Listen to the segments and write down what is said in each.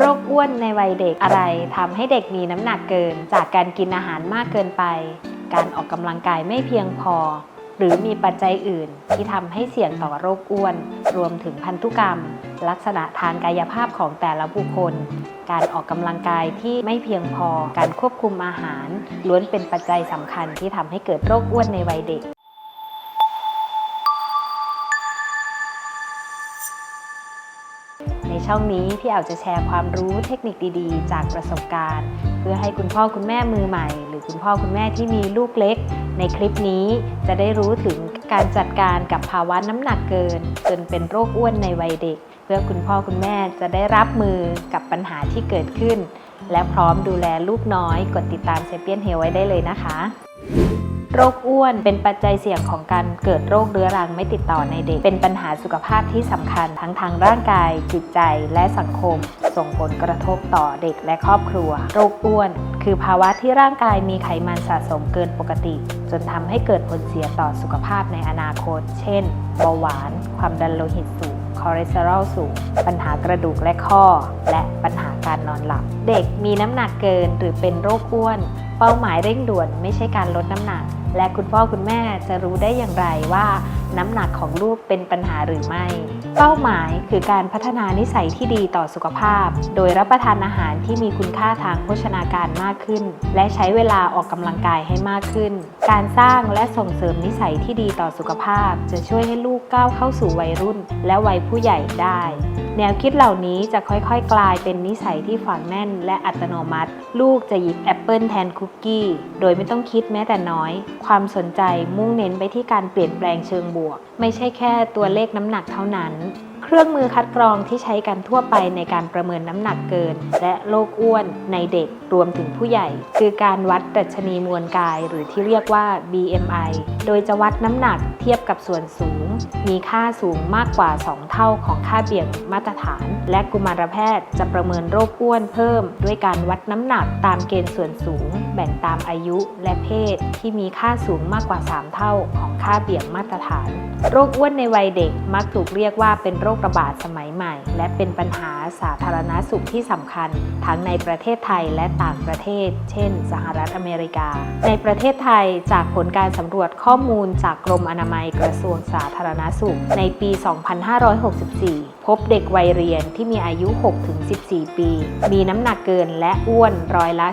โรคอ้วนในวัยเด็กอะไรทำให้เด็กมีน้ำหนักเกิน จากการกินอาหารมากเกินไป การออกกำลังกายไม่เพียงพอ หรือมีปัจจัยอื่น ที่ทำให้เสี่ยงต่อโรคอ้วน รวมถึงพันธุกรรม ลักษณะทางกายภาพของแต่ละบุคคล การออกกำลังกายที่ไม่เพียงพอ การควบคุมอาหาร ล้วนเป็นปัจจัยสำคัญที่ทำให้เกิดโรคอ้วนในวัยเด็ก ช่องนี้พี่เอาจะแชร์ความรู้เทคนิคดีๆ จากประสบการณ์ เพื่อให้คุณพ่อคุณแม่มือใหม่ หรือคุณพ่อคุณแม่ที่มีลูกเล็ก ในคลิปนี้จะได้รู้ถึงการจัดการกับภาวะน้ำหนักเกิน จนเป็นโรคอ้วนในวัยเด็ก เพื่อคุณพ่อคุณแม่จะได้รับมือกับปัญหาที่เกิดขึ้น และพร้อมดูแลลูกน้อย กดติดตามเซเปียนเฮลไว้ได้เลยนะคะ โรคอ้วน เป็นปัจจัยเสี่ยงของการเกิดโรคเรื้อรังไม่ติดต่อในเด็ก เป็นปัญหาสุขภาพที่สำคัญทั้งทางร่างกาย จิตใจและสังคม ส่งผลกระทบต่อเด็กและครอบครัว โรคอ้วน คือภาวะที่ร่างกายมีไขมันสะสมเกินปกติ จนทำให้เกิดผลเสียต่อสุขภาพในอนาคต เช่นเบาหวาน ความดันโลหิตสูงคอเลสเตอรอลสูง ปัญหากระดูกและข้อ และปัญหาการนอนหลับ เด็กมีน้ำหนักเกินหรือเป็นโรคอ้วน เป้าหมายเร่งด่วนไม่ใช่การลดน้ำหนัก และคุณพ่อคุณแม่จะรู้ได้อย่างไรว่าน้ำหนักของลูกเป็นปัญหาหรือไม่ เป้าหมายคือการพัฒนานิสัยที่ดีต่อสุขภาพ โดยรับประทานอาหารที่มีคุณค่าทางโภชนาการมากขึ้น และใช้เวลาออกกำลังกายให้มากขึ้น การสร้างและส่งเสริมนิสัยที่ดีต่อสุขภาพ จะช่วยให้ลูกก้าวเข้าสู่วัยรุ่น และวัยผู้ใหญ่ได้แนวคิดเหล่านี้จะค่อยๆ กลายเป็นนิสัยที่ฝังแน่นและอัตโนมัติ ลูกจะหยิบแอปเปิลแทนคุกกี้ โดยไม่ต้องคิดแม้แต่น้อย ความสนใจมุ่งเน้นไปที่การเปลี่ยนแปลงเชิงบวก ไม่ใช่แค่ตัวเลขน้ำหนักเท่านั้น เครื่องมือคัดกรองที่ใช้กันทั่วไปในการประเมินน้ำหนักเกิน และโรคอ้วนในเด็กรวมถึงผู้ใหญ่ คือการวัดดัชนีมวลกาย หรือที่เรียกว่า BMI โดยจะวัดน้ำหนักเทียบกับส่วนสูง มีค่าสูงมากกว่า 2 เท่าของค่าเบี่ยงมาตรฐาน และกุมารแพทย์จะประเมินโรคอ้วนเพิ่ม ด้วยการวัดน้ำหนักตามเกณฑ์ส่วนสูง แบ่งตามอายุและเพศ ที่มีค่าสูงมากกว่า 3 เท่าของค่าเบี่ยงมาตรฐาน โรคอ้วนในวัยเด็กมักถูกเรียกว่าเป็นโรคระบาดสมัยใหม่ และเป็นปัญหา สาธารณสุขที่สำคัญ ทั้งในประเทศไทยและต่างประเทศ เช่น สหรัฐอเมริกา ในประเทศไทยจากผลการสำรวจข้อมูลจากกรมอนามัยกระทรวงสาธารณสุข ในปี 2564 พบเด็กวัยเรียนที่มีอายุ 6-14 ปี มีน้ำหนักเกินและอ้วนร้อยละ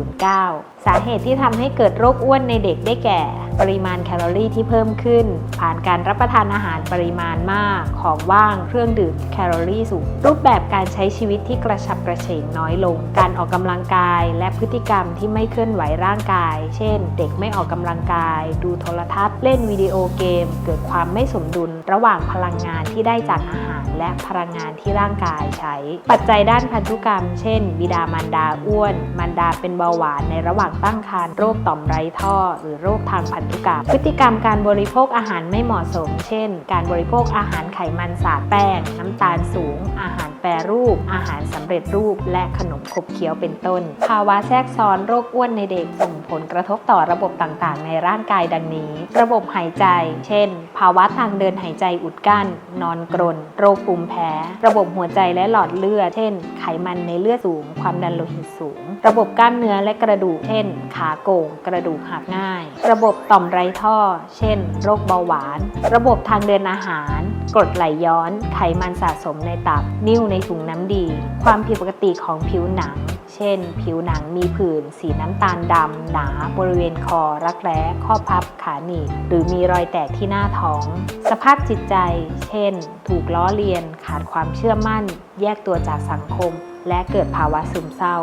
11.09 สาเหตุที่ทำให้เกิดโรคอ้วนในเด็กได้แก่ ปริมาณแคลอรี่ที่เพิ่มขึ้น ผ่านการรับประทานอาหารปริมาณมาก ของว่างเครื่องดื่มแคลอรี่สูงรูปแบบการใช้ชีวิตที่กระฉับกระเฉงน้อยลง การออกกำลังกายและพฤติกรรมที่ไม่เคลื่อนไหวร่างกาย เช่น เด็กไม่ออกกำลังกาย ดูโทรทัศน์ เล่นวิดีโอเกม เกิดความไม่สมดุล ระหว่างพลังงานที่ได้จากอาหาร และพลังงานที่ร่างกายใช้ ปัจจัยด้านพันธุกรรม เช่น บิดามารดาอ้วน มารดาเป็นเบาหวานในระหว่างตั้งครรภ์ โรคต่อมไรท่อ หรือโรคทางพันธุกรรม พฤติกรรมการบริโภคอาหารไม่เหมาะสม เช่น การบริโภคอาหารไขมันสาดแป้ง น้ำตาลสูง อาหาร แปรรูป อาหารสำเร็จรูป และขนมขบเคี้ยวเป็นต้น ภาวะแทรกซ้อนโรคอ้วนในเด็กส่ง ลกระทบต่อระบบต่างๆ ในร่างกายดังนี้ ระบบหายใจ เช่น ภาวะทางเดินหายใจอุดกั้น นอนกรน โรคภูมิแพ้ ระบบหัวใจและหลอดเลือด เช่น ไขมันในเลือดสูง ความดันโลหิตสูง ระบบกล้ามเนื้อและกระดูก เช่น ขาโก่ง กระดูกหักง่าย ระบบต่อมไรท่อ เช่น โรคเบาหวาน ระบบทางเดินอาหาร กรดไหลย้อน ไขมันสะสมในตับ นิ่วในถุงน้ำดี ความผิดปกติของผิวหนัง เช่น ผิวหนังมีผื่น สีน้ำตาลดำ หนา บริเวณคอ รักแร้ ข้อพับ ขาหนีบ หรือมีรอยแตกที่หน้าท้อง สภาพจิตใจ เช่น ถูกล้อเลียน ขาดความเชื่อมั่น แยกตัวจากสังคม และเกิดภาวะซึมเศร้า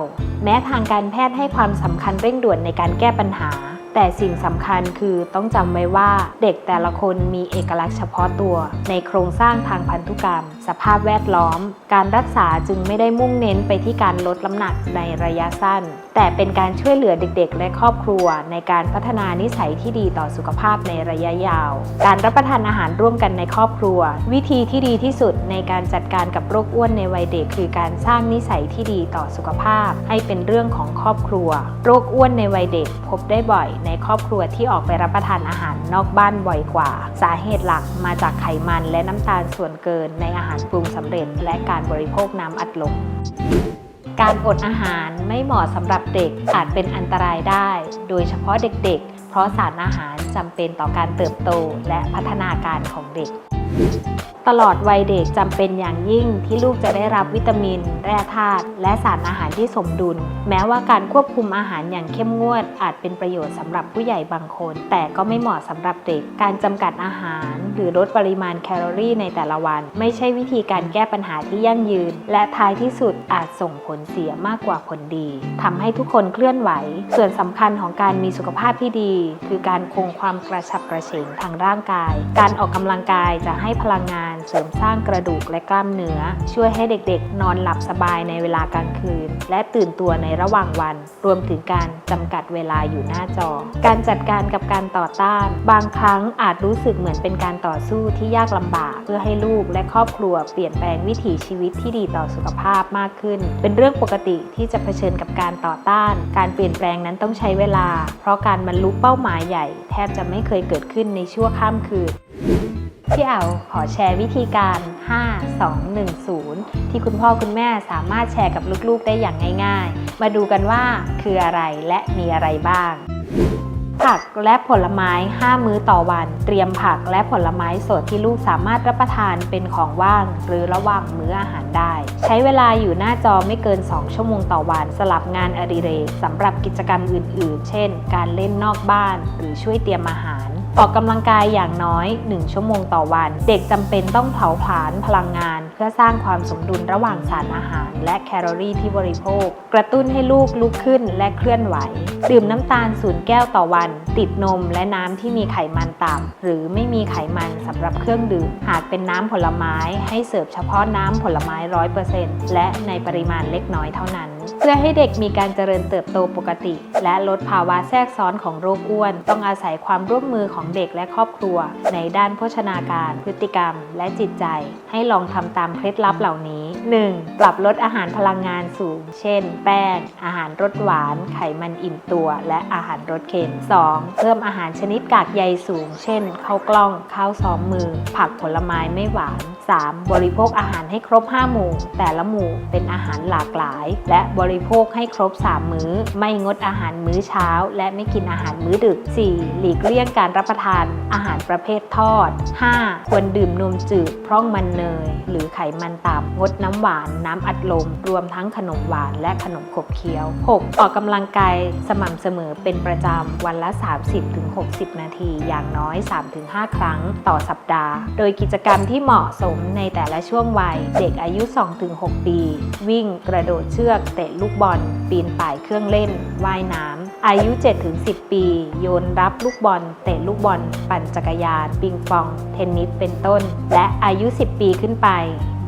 แม้ทางการแพทย์ให้ความสำคัญเร่งด่วนในการแก้ปัญหา แต่สิ่งสำคัญคือต้องจำไว้ว่าเด็กแต่ละคนมีเอกลักษณ์เฉพาะตัว ในโครงสร้างทางพันธุกรรม สภาพแวดล้อม การรักษาจึงไม่ได้มุ่งเน้นไปที่การลดน้ำหนักในระยะสั้น แต่เป็นการช่วยเหลือเด็กๆ และครอบครัว ในการพัฒนานิสัยที่ดีต่อสุขภาพในระยะยาว การรับประทานอาหารร่วมกันในครอบครัว วิธีที่ดีที่สุดในการจัดการกับโรคอ้วนในวัยเด็ก คือการสร้างนิสัยที่ดีต่อสุขภาพ ให้เป็นเรื่องของครอบครัว โรคอ้วนในวัยเด็กพบได้บ่อยในครอบครัวที่ออกไปรับประทานอาหารนอกบ้านบ่อยกว่า สาเหตุหลักมาจากไขมันและน้ำตาลส่วนเกินในอาหารปรุงสำเร็จ และการบริโภคน้ำอัดลมการอดอาหารไม่เหมาะสำหรับเด็กอาจเป็นอันตรายได้ โดยเฉพาะเด็กๆ เพราะสารอาหารจำเป็นต่อการเติบโตและพัฒนาการของเด็ก ตลอดวัยเด็กจำเป็นอย่างยิ่งที่ลูกจะได้รับวิตามิน แร่ธาตุและสารอาหารที่สมดุล แม้ว่าการควบคุมอาหารอย่างเข้มงวด อาจเป็นประโยชน์สำหรับผู้ใหญ่บางคน แต่ก็ไม่เหมาะสำหรับเด็ก การจำกัดอาหาร หรือลดปริมาณแคลอรี่ในแต่ละวัน ไม่ใช่วิธีการแก้ปัญหาที่ยั่งยืน และท้ายที่สุดอาจส่งผลเสียมากกว่าผลดีทำให้ทุกคนเคลื่อนไหว ส่วนสำคัญของการมีสุขภาพที่ดี คือการคงความกระฉับกระเฉงทางร่างกาย การออกกำลังกายจะให้พลังงานเสริมสร้างกระดูกและกล้ามเนื้อ ช่วยให้เด็กๆ นอนหลับสบายในเวลากลางคืน และตื่นตัวในระหว่างวัน รวมถึงการจำกัดเวลาอยู่หน้าจอ การจัดการกับการต่อต้าน บางครั้งอาจรู้สึกเหมือนเป็นการต่อสู้ที่ยากลำบาก เพื่อให้ลูกและครอบครัวเปลี่ยนแปลงวิถีชีวิตที่ดีต่อสุขภาพมากขึ้น เป็นเรื่องปกติที่จะเผชิญกับการต่อต้าน การเปลี่ยนแปลงนั้นต้องใช้เวลา เพราะการบรรลุเป้าหมายใหญ่ แทบจะไม่เคยเกิดขึ้นในชั่วข้ามคืน พี่เอาขอแชร์วิธีการ 5 2 1 0 ที่คุณพ่อคุณแม่สามารถแชร์กับลูกๆได้อย่างง่าย ๆ มาดูกันว่าคืออะไรและมีอะไรบ้าง ผักและผลไม้ 5 มื้อต่อวัน เตรียมผักและผลไม้สดที่ลูกสามารถรับประทานเป็นของว่าง หรือระหว่างมื้ออาหารได้ ใช้เวลาอยู่หน้าจอไม่เกิน 2 ชั่วโมงต่อวัน สลับงานอดิเรกสำหรับกิจกรรมอื่น ๆ เช่น การเล่นนอกบ้าน หรือช่วยเตรียมอาหาร ออกกำลังกายอย่างน้อย 1 ชั่วโมงต่อวัน เด็กจำเป็นต้องเผาผลาญพลังงาน เพื่อสร้างความสมดุลระหว่างสารอาหาร และแคลอรี่ที่บริโภค กระตุ้นให้ลูกลุกขึ้นและเคลื่อนไหว ดื่มน้ำตาลศูนย์แก้วต่อวัน ติดนมและน้ำที่มีไขมันต่ำหรือไม่มีไขมันสำหรับเครื่องดื่ม หากเป็นน้ำผลไม้ให้เสิร์ฟเฉพาะน้ำผลไม้ร้อยเปอร์เซ็นต์และในปริมาณเล็กน้อยเท่านั้น เพื่อให้เด็กมีการเจริญเติบโตปกติ และลดภาวะแทรกซ้อนของโรคอ้วน ต้องอาศัยความร่วมมือของเด็กและครอบครัว ในด้านโภชนาการ พฤติกรรม และจิตใจ ให้ลองทำตามเคล็ดลับเหล่านี้ 1. ปรับลดอาหารพลังงานสูง เช่น แป้ง อาหารรสหวาน ไขมันอิ่มตัว และอาหารรสเค็ม 2. เพิ่มอาหารชนิดกากใยสูง เช่นข้าวกล้อง ข้าวซ้อมมือ ผักผลไม้ไม่หวาน 3. บริโภคอาหารให้ครบ 5 หมู่ แต่ละหมู่เป็นอาหารหลากหลาย และบริโภคให้ครบ 3 มื้อ ไม่งดอาหารมื้อเช้า และไม่กินอาหารมื้อดึก 4. หลีกเลี่ยงการรับประทานอาหารประเภททอด 5. ควรดื่มนมจืดพร่องมันเนย หรือไขมันต่ำงดน้ำหวาน น้ำอัดลม รวมทั้งขนมหวานและขนมขบเคี้ยว 6. ออกกำลังกายสม่ำเสมอเป็นประจำวันละ 30-60 นาที อย่างน้อย 3-5 ครั้งต่อสัปดาห์ โดยกิจกรรมที่เหมาะสมในแต่ละช่วงวัย เด็กอายุ 2-6 ปี วิ่งกระโดดเชือก เตะลูกบอล ปีนป่ายเครื่องเล่น ว่ายน้ำ อายุ 7-10 ปี โยนรับลูกบอล เตะลูกบอล ปั่นจักรยาน ปิงปอง เทนนิส เป็นต้น และอายุ 10 ปีขึ้นไป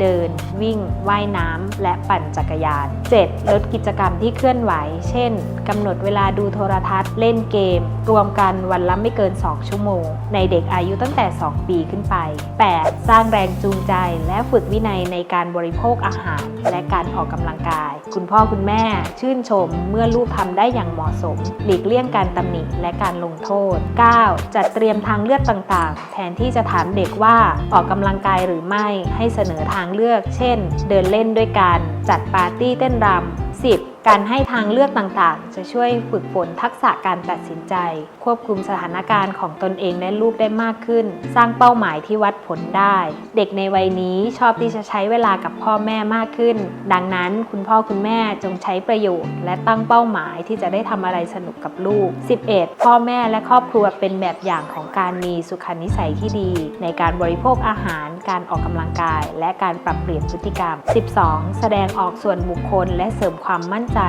เดิน วิ่ง ว่ายน้ำ และปั่นจักรยาน 7. ลดกิจกรรมที่เคลื่อนไหว เช่นกำหนดเวลาดูโทรทัศน์ เล่นเกม รวมกันวันละไม่เกิน 2 ชั่วโมง ในเด็กอายุตั้งแต่ 2 ปีขึ้นไป 8. สร้างแรงจูงใจ และฝึกวินัยในการบริโภคอาหาร และการออกกำลังกาย คุณพ่อคุณแม่ชื่นชมเมื่อลูกทำได้อย่างเหมาะสมหลีกเลี่ยงการตำหนิและการลงโทษ 9. จัดเตรียมทางเลือกต่างๆ แทนที่จะถามเด็กว่าออกกำลังกายหรือไม่ให้เสนอทางเลือก เช่น เดินเล่นด้วยกัน จัดปาร์ตี้เต้นรำ 10. การให้ทางเลือกต่างๆ จะช่วยฝึกฝนทักษะการตัดสินใจ ควบคุมสถานการณ์ของตนเองและลูกได้มากขึ้น สร้างเป้าหมายที่วัดผลได้ เด็กในวัยนี้ชอบที่จะใช้เวลากับพ่อแม่มากขึ้น ดังนั้นคุณพ่อคุณแม่จงใช้ประโยชน์ และตั้งเป้าหมายที่จะได้ทำอะไรสนุกกับลูก 11. พ่อแม่และครอบครัวเป็นแบบอย่างของการมีสุขนิสัยที่ดี ในการบริโภคอาหาร การออกกำลังกาย และการปรับเปลี่ยนพฤติกรรม 12. แสดงออกส่วนบุคคลและเสริมความมั่นใจ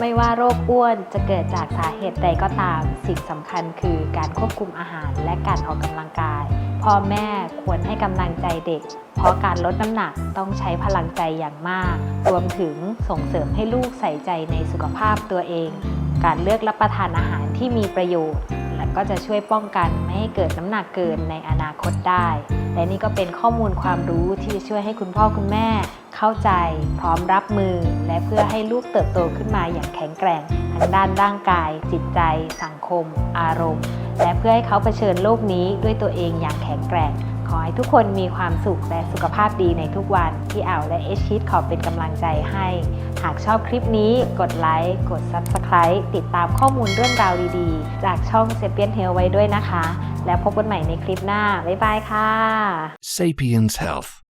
ไม่ว่าโรคอ้วนจะเกิดจากสาเหตุใดก็ตาม สิ่งสำคัญคือการควบคุมอาหารและการออกกำลังกาย พ่อแม่ควรให้กำลังใจเด็ก เพราะการลดน้ำหนักต้องใช้พลังใจอย่างมาก รวมถึงส่งเสริมให้ลูกใส่ใจในสุขภาพตัวเอง การเลือกรับประทานอาหารที่มีประโยชน์และก็จะช่วยป้องกันไม่ให้เกิดน้ำหนักเกินในอนาคตได้ และนี่ก็เป็นข้อมูลความรู้ที่จะช่วยให้คุณพ่อคุณแม่ เข้าใจ พร้อมรับมือ และเพื่อให้ลูกเติบโตขึ้นมาอย่างแข็งแกร่งทั้งด้านร่างกาย จิตใจ สังคม อารมณ์ และเพื่อให้เขาเผชิญโลกนี้ด้วยตัวเองอย่างแข็งแกร่ง ขอให้ทุกคนมีความสุขและสุขภาพดีในทุกวันที่อ่าวและเอชิดขอเป็นกำลังใจให้ หากชอบคลิปนี้ กดไลค์ กด Subscribe ติดตามข้อมูลเรื่องราวดีๆ จากช่อง s a p i e n h e a l t h ไว้ด้วยนะคะ แล้วพบกันใหม่ในคลิปหน้า บ๊ายบายค่ะ Sapiens Health.